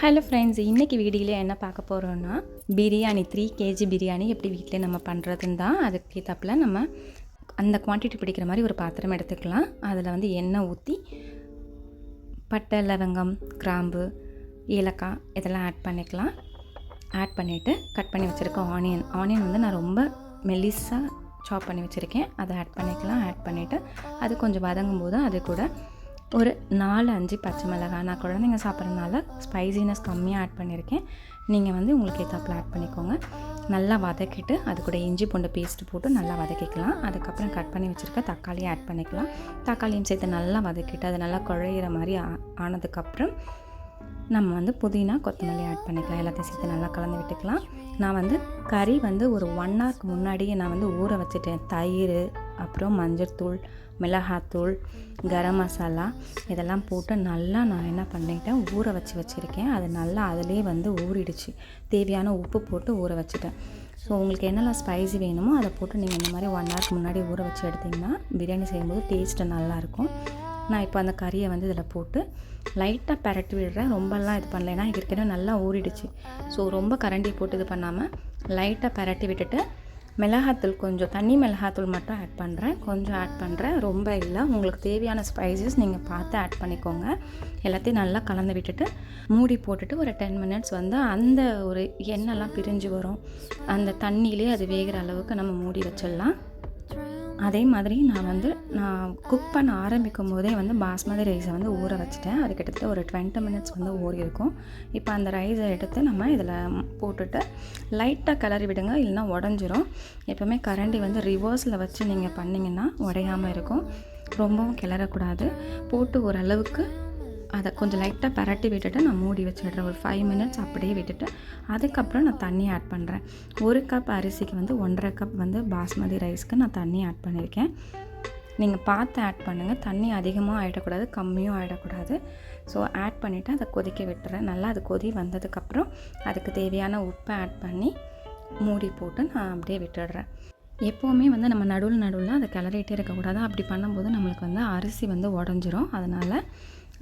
Hello friends இன்றைக்கி வீடியோவில் என்ன பார்க்க போகிறோன்னா பிரியாணி த்ரீ கேஜி பிரியாணி எப்படி வீட்டில் நம்ம பண்ணுறதுன்னு தான் அதுக்கு ஏற்றாப்புல நம்ம அந்த குவான்டிட்டி பிடிக்கிற மாதிரி ஒரு பாத்திரம் எடுத்துக்கலாம். அதில் வந்து எண்ணெய் ஊற்றி பட்டை லவங்கம் கிராம்பு ஏலக்காய் இதெல்லாம் ஆட் பண்ணிக்கலாம். ஆட் பண்ணிவிட்டு கட் பண்ணி வச்சுருக்க ஆனியன் ஆனியன் வந்து நான் ரொம்ப மெல்லிஸாக சாப் பண்ணி வச்சுருக்கேன். அதை ஆட் பண்ணிக்கலாம். ஆட் பண்ணிவிட்டு அது கொஞ்சம் வதங்கும் போது அது கூட ஒரு நாலு அஞ்சு பச்சை மிளகாய். நான் குழந்தைங்க சாப்பிட்றதுனால ஸ்பைசினஸ் கம்மியாக ஆட் பண்ணியிருக்கேன். நீங்கள் வந்து உங்களுக்கு ஏற்றாப்பில் ஆட் பண்ணிக்கோங்க. நல்லா வதக்கிட்டு அது கூட இஞ்சி பூண்டு பேஸ்ட்டு போட்டு நல்லா வதக்கிக்கலாம். அதுக்கப்புறம் கட் பண்ணி வச்சுருக்க தக்காளியை ஆட் பண்ணிக்கலாம். தக்காளியும் சேர்த்து நல்லா வதக்கிட்டு அது நல்லா குழையிற மாதிரி ஆ ஆனதுக்கப்புறம் நம்ம வந்து புதினா கொத்தமல்லி ஆட் பண்ணிக்கலாம். எல்லாத்தையும் சேர்த்து நல்லா கலந்து விட்டுக்கலாம். நான் வந்து கறி வந்து ஒரு ஒன் ஹவருக்கு முன்னாடியே நான் வந்து ஊற வச்சுட்டேன். தயிர் அப்புறம் மஞ்சள்தூள் மிளகாத்தூள் கரம் மசாலா இதெல்லாம் போட்டு நல்லா நான் என்ன பண்ணிட்டேன் ஊற வச்சு வச்சுருக்கேன். அது நல்லா அதிலே வந்து ஊறிடுச்சு. தேவையான உப்பு போட்டு ஊற வச்சுட்டேன். ஸோ உங்களுக்கு என்னெல்லாம் ஸ்பைசி வேணுமோ அதை போட்டு நீங்கள் இந்த மாதிரி ஒன் ஹவருக்கு முன்னாடி ஊற வச்சு எடுத்திங்கன்னா பிரியாணி செய்யும்போது டேஸ்ட்டு நல்லாயிருக்கும் நான் இப்போ அந்த கறியை வந்து இதில் போட்டு லைட்டாக பரட்டி விடுறேன். ரொம்பலாம் இது பண்ணல ஏன்னா ஏற்கனவே நல்லா ஊறிடுச்சு. ஸோ ரொம்ப கரண்டி போட்டு இது பண்ணாமல் லைட்டாக பரட்டி விட்டுட்டு மிளகாத்தூள் கொஞ்சம் தண்ணி மிளகாத்தூள் மட்டும் ஆட் பண்ணுறேன் கொஞ்சம் ஆட் பண்ணுறேன் ரொம்ப இல்லை. உங்களுக்கு தேவையான ஸ்பைசஸ் நீங்கள் பார்த்து ஆட் பண்ணிக்கோங்க. எல்லாத்தையும் நல்லா கலந்து விட்டுட்டு மூடி போட்டுட்டு ஒரு டென் மினிட்ஸ் வந்து அந்த ஒரு எண்ணெய்லாம் பிரிஞ்சு வரும். அந்த தண்ணியிலே அது வேகிற அளவுக்கு நம்ம மூடி வச்சிடலாம். அதே மாதிரி நான் வந்து நான் குக் பண்ண ஆரம்பிக்கும் போதே வந்து பாஸ்மதி ரைஸை வந்து ஊற வச்சுட்டேன். அது கிட்டத்தட்ட ஒரு டுவெண்ட்டி மினிட்ஸ் வந்து ஊறி இருக்கும். இப்போ அந்த ரைஸை எடுத்து நம்ம இதில் போட்டுட்டு லைட்டாக கிளறி விடுங்க இல்லைன்னா உடஞ்சிரும். எப்போவுமே கரண்டி வந்து ரிவர்ஸில் வச்சு நீங்கள் பண்ணிங்கன்னா உடையாமல் இருக்கும். ரொம்பவும் கிளறக்கூடாது. போட்டு ஓரளவுக்கு அதை கொஞ்சம் லைட்டாக பரட்டி விட்டுட்டு நான் மூடி வச்சிடுறேன். ஒரு ஃபைவ் மினிட்ஸ் அப்படியே விட்டுட்டு அதுக்கப்புறம் நான் தண்ணி ஆட் பண்ணுறேன் ஒரு கப் அரிசிக்கு வந்து ஒன்றரை கப் வந்து பாஸ்மதி ரைஸ்க்கு நான் தண்ணி ஆட் பண்ணியிருக்கேன். நீங்கள் பார்த்து ஆட் பண்ணுங்கள் தண்ணி அதிகமாக ஆகிடக்கூடாது கம்மியும் ஆகிடக்கூடாது ஸோ ஆட் பண்ணிவிட்டு அதை கொதிக்க விட்டுறேன். நல்லா அது கொதி வந்ததுக்கப்புறம் அதுக்கு தேவையான உப்பை ஆட் பண்ணி மூடி போட்டு நான் அப்படியே விட்டுடுறேன். எப்போவுமே வந்து நம்ம நடுவில் நடுவில் அதை கிளறிட்டே இருக்கக்கூடாது. அப்படி பண்ணும்போது நம்மளுக்கு வந்து அரிசி வந்து உடஞ்சிரும். அதனால்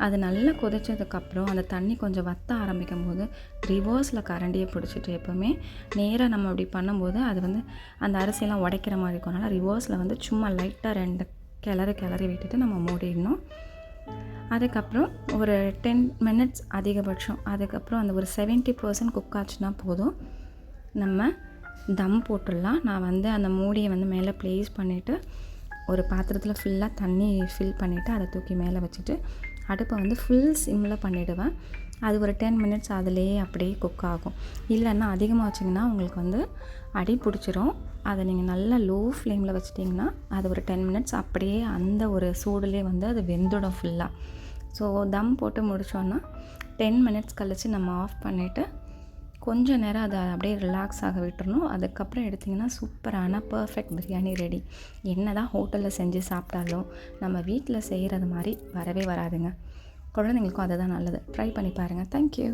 அது நல்லா கொதிச்சதுக்கப்புறம் அந்த தண்ணி கொஞ்சம் வத்த ஆரம்பிக்கும் போது ரிவர்ஸில் கரண்டியை பிடிச்சிட்டு எப்போவுமே நேராக நம்ம அப்படி பண்ணும்போது அது வந்து அந்த அரிசியெல்லாம் உடைக்கிற மாதிரி இருக்கும். அதனால் ரிவர்ஸில் வந்து சும்மா லைட்டாக ரெண்டு கிளறி கிளறி விட்டுட்டு நம்ம மூடிடணும். அதுக்கப்புறம் ஒரு டென் மினிட்ஸ் அதிகபட்சம். அதுக்கப்புறம் அந்த ஒரு செவன்ட்டி பர்சன்ட் குக் ஆச்சுன்னா போதும். நம்ம தம் போட்டுடலாம். நான் வந்து அந்த மூடியை வந்து மேலே ப்ளேஸ் பண்ணிவிட்டு ஒரு பாத்திரத்தில் ஃபுல்லாக தண்ணி ஃபில் பண்ணிவிட்டு அதை தூக்கி மேலே வச்சுட்டு அடுப்பை வந்து ஃபுல் சிம்மில் பண்ணிவிடுவேன் அது ஒரு டென் மினிட்ஸ் அதிலேயே அப்படியே குக் ஆகும். இல்லைன்னா அதிகமாக வச்சிங்கன்னா உங்களுக்கு வந்து அடி பிடிச்சிரும். அதை நீங்கள் நல்லா லோ ஃப்ளேமில் வச்சிட்டிங்கன்னா அது ஒரு டென் மினிட்ஸ் அப்படியே அந்த ஒரு சூடுலேயே வந்து அது வெந்துடும் ஃபுல்லாக ஸோ தம் போட்டு முடித்தோன்னா டென் மினிட்ஸ் கழித்து நம்ம ஆஃப் பண்ணிவிட்டு கொஞ்ச நேரம் அதை அப்படியே ரிலாக்ஸ் ஆக விட்டுறணும். அதுக்கப்புறம் எடுத்திங்கன்னா சூப்பரான பர்ஃபெக்ட் பிரியாணி ரெடி என்ன தான் ஹோட்டலில் செஞ்சு சாப்பிட்டாலும் நம்ம வீட்டில் செய்கிறது மாதிரி வரவே வராதுங்க. குழந்தைங்களுக்கும் அதுதான் நல்லது. ட்ரை பண்ணி பாருங்கள் தேங்க்யூ